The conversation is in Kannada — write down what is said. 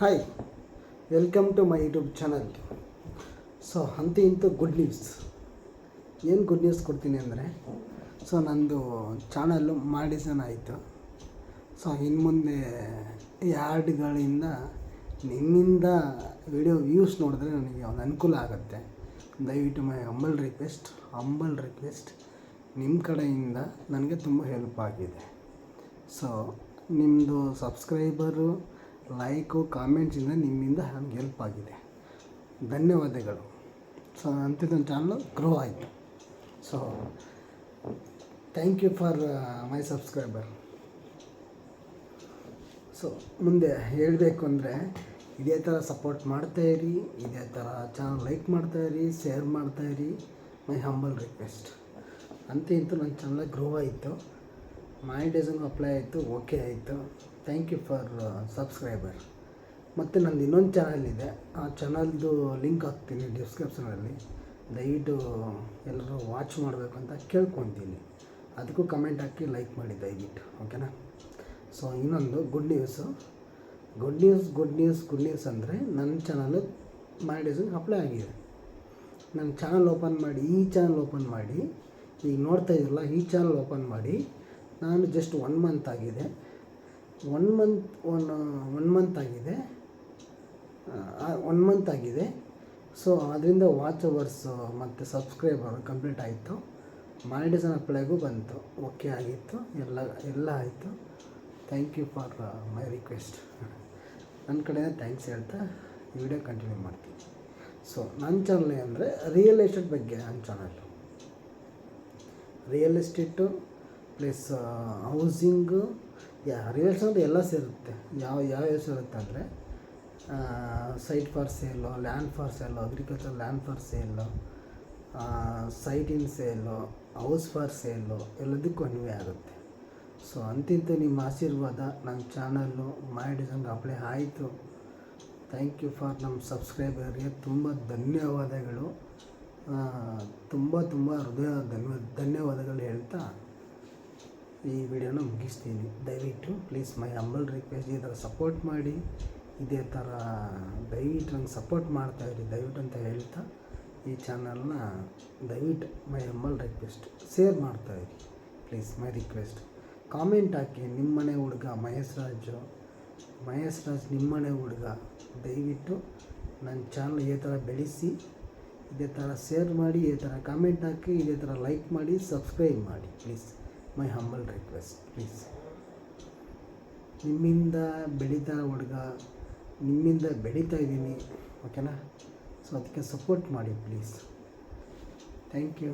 Hi welcome to my YouTube channel so ಅಂತ ಇಂತೂ ಗುಡ್ ನ್ಯೂಸ್ ಏನು ಗುಡ್ ನ್ಯೂಸ್ ಕೊಡ್ತೀನಿ ಅಂದರೆ ಸೊ ನಂದು ಚಾನಲ್ಲು ಮಾಡಿಸನ್ ಆಯಿತು. ಸೊ ಇನ್ನು ಮುಂದೆ ಯಾರ್ಡ್ಗಳಿಂದ ನಿಮ್ಮಿಂದ ವಿಡಿಯೋ ವ್ಯೂಸ್ ನೋಡಿದ್ರೆ ನನಗೆ ಒಂದು ಅನುಕೂಲ ಆಗುತ್ತೆ. ದಯವಿಟ್ಟು my humble request humble request ನಿಮ್ಮ ಕಡೆಯಿಂದ ನನಗೆ ತುಂಬ ಹೆಲ್ಪ್ ಆಗಿದೆ. ಸೊ ನಿಮ್ಮದು ಸಬ್ಸ್ಕ್ರೈಬರು ಲೈಕು ಕಾಮೆಂಟ್ಸಿಂದ ನಿಮ್ಮಿಂದ ನಮ್ಗೆ ಹೆಲ್ಪ್ ಆಗಿದೆ. ಧನ್ಯವಾದಗಳು. ಸೊ ಅಂತಿದ್ದ ಚಾನಲ್ ಗ್ರೋ ಆಯಿತು. So thank you for my subscriber so ಮುಂದೆ ಹೇಳಬೇಕು ಅಂದರೆ, ಇದೇ ಥರ ಸಪೋರ್ಟ್ ಮಾಡ್ತಾಯಿರಿ ಇದೇ ಥರ ಚಾನಲ್ ಲೈಕ್ ಮಾಡ್ತಾಯಿರಿ ಶೇರ್ ಮಾಡ್ತಾಯಿರಿ ಮೈ ಹಂಬಲ್ ರಿಕ್ವೆಸ್ಟ್ ಅಂತ ಇಂತೂ ನನ್ನ ಚಾನಲ್ ಗ್ರೋ ಆಯಿತು. ಮಾನಿಟೈಸನ್ ಅಪ್ಲೈ ಆಯಿತು ಓಕೆ ಆಯಿತು. ಥ್ಯಾಂಕ್ ಯು ಫಾರ್ ಸಬ್ಸ್ಕ್ರೈಬರ್ ಮತ್ತು ನಂದು ಇನ್ನೊಂದು ಚಾನಲ್ ಇದೆ. ಆ ಚಾನಲ್ದು ಲಿಂಕ್ ಹಾಕ್ತೀನಿ ಡಿಸ್ಕ್ರಿಪ್ಷನಲ್ಲಿ ದಯವಿಟ್ಟು ಎಲ್ಲರೂ ವಾಚ್ ಮಾಡಬೇಕು ಅಂತ ಕೇಳ್ಕೊತೀನಿ. ಅದಕ್ಕೂ ಕಮೆಂಟ್ ಹಾಕಿ ಲೈಕ್ ಮಾಡಿ ದಯವಿಟ್ಟು ಓಕೆನಾ ಸೊ ಇನ್ನೊಂದು good news good news good news good news ಅಂದರೆ ನನ್ನ ಚಾನಲ್ ಮಾನಿಟೈಸನ್ ಅಪ್ಲೈ ಆಗಿದೆ. ನನ್ನ ಚಾನಲ್ ಓಪನ್ ಮಾಡಿ, ಈ ಚಾನಲ್ ಓಪನ್ ಮಾಡಿ, ಈಗ ನೋಡ್ತಾ ಇದ್ರಲ್ಲ, ಈ ಚಾನಲ್ ಓಪನ್ ಮಾಡಿ ನಾನು ಜಸ್ಟ್ ಒನ್ ಮಂತ್ ಆಗಿದೆ. One month one one month ಆಗಿದೆ. ಒನ್ ಮಂತ್ ಆಗಿದೆ. ಸೊ ಅದರಿಂದ ವಾಚ್ ಅವರ್ಸು ಮತ್ತು ಸಬ್ಸ್ಕ್ರೈಬರ್ ಕಂಪ್ಲೀಟ್ ಆಯಿತು. ಮಾನಿಟೈಸನ್ ಅಪ್ಲೈಗೂ ಬಂತು. ಓಕೆ ಆಗಿತ್ತು. ಎಲ್ಲ ಎಲ್ಲ ಆಯಿತು. Thank you for my request ನನ್ನ ಕಡೆಯಿಂದ ಥ್ಯಾಂಕ್ಸ್ ಹೇಳ್ತಾ ಈ ವಿಡಿಯೋ ಕಂಟಿನ್ಯೂ ಮಾಡ್ತೀನಿ. ಸೊ ನನ್ನ ಚಾನಲ್ ಅಂದರೆ ರಿಯಲ್ ಎಸ್ಟೇಟ್ ಬಗ್ಗೆ ನನ್ನ channel real estate plus housing ಯಾ ರಿಯಲ್ ಎಸ್ಟೇಟ್ ಎಲ್ಲ ಸೇರುತ್ತೆ. ಯಾವ ಯಾವ ಸೇರುತ್ತೆ ಅಂದರೆ site for sale land for sale agriculture land for sale site in sale house for sale ಎಲ್ಲದಕ್ಕೂ ಅನ್ವಯ ಆಗುತ್ತೆ. ಸೊ ಅಂತಿಂತ ನಿಮ್ಮ ಆಶೀರ್ವಾದ ನನ್ನ ಚಾನಲ್ಲು ಮಾಡಿದಂಗೆ ಅಪ್ಲೈ ಆಯಿತು. ಥ್ಯಾಂಕ್ ಯು ಫಾರ್ ನಮ್ಮ ಸಬ್ಸ್ಕ್ರೈಬರ್ಗೆ ತುಂಬ ಧನ್ಯವಾದಗಳು. ತುಂಬ ತುಂಬ ಹೃದಯ ಧನ್ಯ ಧನ್ಯವಾದಗಳು ಹೇಳ್ತಾ ಈ ವಿಡಿಯೋನ ಮುಗಿಸ್ತೀನಿ. ದಯವಿಟ್ಟು ಪ್ಲೀಸ್ ಮೈ ಹಂಬಲ್ ರಿಕ್ವೆಸ್ಟ್ ಈ ಥರ ಸಪೋರ್ಟ್ ಮಾಡಿ. ಇದೇ ಥರ ದಯವಿಟ್ಟು ನಂಗೆ ಸಪೋರ್ಟ್ ಮಾಡ್ತಾಯಿರಿ ದಯವಿಟ್ಟು ಅಂತ ಹೇಳ್ತಾ ಈ ಚಾನಲ್ನ ದಯವಿಟ್ಟು ಮೈ ಹಂಬಲ್ ರಿಕ್ವೆಸ್ಟ್ ಶೇರ್ ಮಾಡ್ತಾಯಿರಿ ಪ್ಲೀಸ್ ಮೈ ರಿಕ್ವೆಸ್ಟ್ ಕಾಮೆಂಟ್ ಹಾಕಿ, ನಿಮ್ಮನೆ ಹುಡುಗ ಮಹೇಶ್ ರಾಜು. ಮಹೇಶ್ ರಾಜ್ ನಿಮ್ಮನೆ ಹುಡುಗ, ದಯವಿಟ್ಟು ನನ್ನ ಚಾನಲ್ ಇದೇ ಥರ ಬೆಳೆಸಿ, ಇದೇ ಥರ ಶೇರ್ ಮಾಡಿ, ಇದೇ ಥರ ಕಾಮೆಂಟ್ ಹಾಕಿ, ಇದೇ ಥರ ಲೈಕ್ ಮಾಡಿ ಸಬ್ಸ್ಕ್ರೈಬ್ ಮಾಡಿ please my humble request please ನಿಮ್ಮಿಂದ ಬೆಳೀತಾ ಹುಡುಗ, ನಿಮ್ಮಿಂದ ಬೆಳೀತಾ ಇದ್ದೀನಿ ಓಕೆನಾ ಸೊ ಅದಕ್ಕೆ ಸಪೋರ್ಟ್ ಮಾಡಿ ಪ್ಲೀಸ್ ಥ್ಯಾಂಕ್ ಯು